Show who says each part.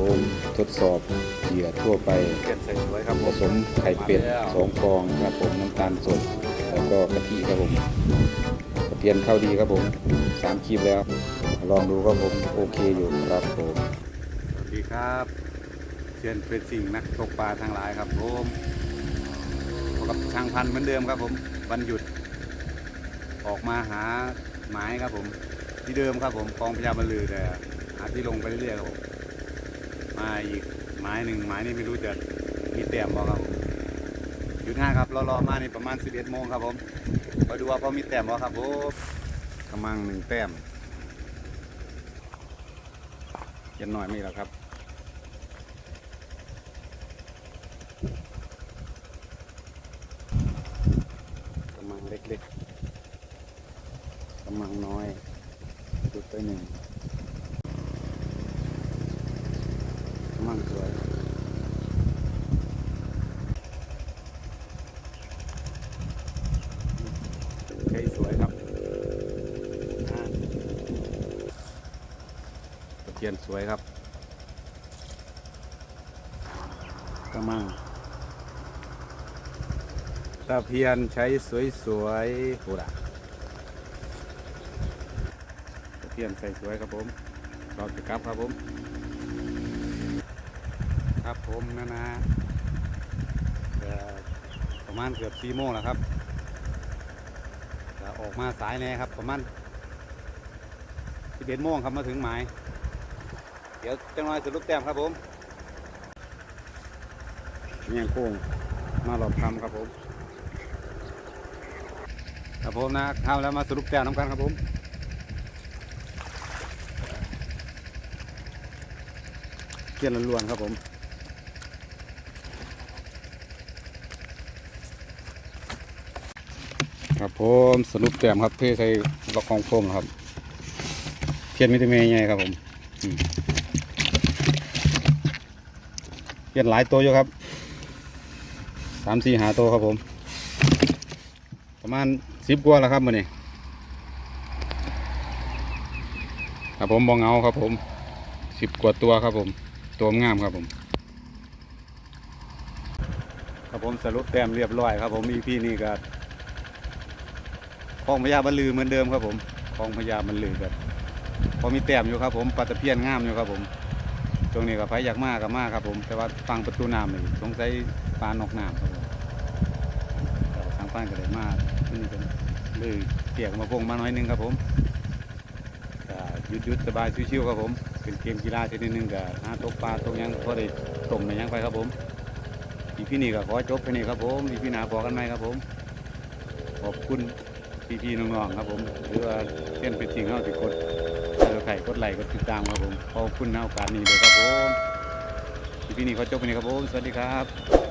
Speaker 1: ผมทดสอบเหยื่อทั่วไป
Speaker 2: เปลี่ยนใส่สวยครับ
Speaker 1: ผ
Speaker 2: ผม
Speaker 1: สมไข่เป็ดสองฟองครับผมน้ำตาลสด แล้วก็กะทิครับผมกระเทียมเข้าดีครับผมสามคีบแล้ว ลองดูครับผมโอเคอยู่ครับผม
Speaker 2: สวัสดีครับเชียนเป็นสิ่งนักตกปลาทั้งหลายครับผมพบกับช่างพันธุ์เหมือนเดิมครับผมวันหยุด ออกมาหาหมายครับผม ที่เดิมครับผมกองพญาบรรลือแต่หาที่ลงไปเรื่อยๆครับผม มาอีกหมายหนึ่งหมายนี้ไม่รู้จะมีแต้มบ่ครับผมหยุดงาครับรอๆมานี่ประมาณ 11โมงครับผมไปดูว่าพอมีแต้มบ่ครับผมกำลังหนึ่งแต้มยันหน่อยไม่แล้วครับกำลังเล็กๆกำลังน้อยจุดไปหนึ่ง กำลังสวยใช้สวยครับตะเพียนสวยครับกระมังตะเพียนใช้สวยๆปูดะตะเพียนใส่สวยครับผมรอจะกลับครับผม ครับ ผมนะนะเอ่อประมาณเกือบสี่โมงแล้วครับจะออกมาสายแน่ครับ ประมาณสิบเอ็ดโมงครับมาถึงหมาย เดี๋ยวจะน้อยสรุปแต้มครับผมเมี่ยงกุ้งมาหลอดทำครับผมครับผมนะทำแล้วมาสรุปแต้มน้ำกันครับผมเกียนล้วนๆครับผม ครับผมสรุปแต้มครับเพื่อใช้ล็อกของโฟมครับ เพียนมิตรเมย์ไงครับผมเพียนหลายตัวอยู่ครับสามสี่หาตัวครับผม ประมาณสิบกว่าแล้วครับมื่อนี้ครับผมบองเงาครับผมสิบกว่าตัวครับผม ตัวงามครับผม ครับผมสรุปแต้มเรียบร้อยครับผมอีพีนี้ก็ คลองพญาบรรลือเหมือนเดิมครับผมคลองพญาบรรลือแบบพอมีแต้มอยู่ครับผมปลาตะเพียนงามอยู่ครับผมช่วงนี้ก็ไฟอยากมากกับมากครับผม แต่ว่าฟังประตูน้ำนี่สงสัยปลานอกน้ำครับผมแต่ทางบ้านก็ได้มากนี่เป็นเลยเกี่ยกมาพงมาน้อยนึงครับผมหยุดยุดสบายชิวๆครับผม เป็นเกมกีฬาชนิดหนึงก็หาตกปลาตกยังพอได้ต้มในยังไปครับผมอีพี่นี่ก็ขอจบแค่นี้ครับผมอีพี่หนาพอกันไหมครับผม ขอบคุณ พี่ๆน้องๆครับผมหรือว่าเส้นเป็นจริงเข้าติดกดเจอไข่กดไหลกดติดตามครับผมขอบคุณนะโอกาสนี้เลยครับผมพี่นี่ขอจบไปนี้ครับผมสวัสดีครับ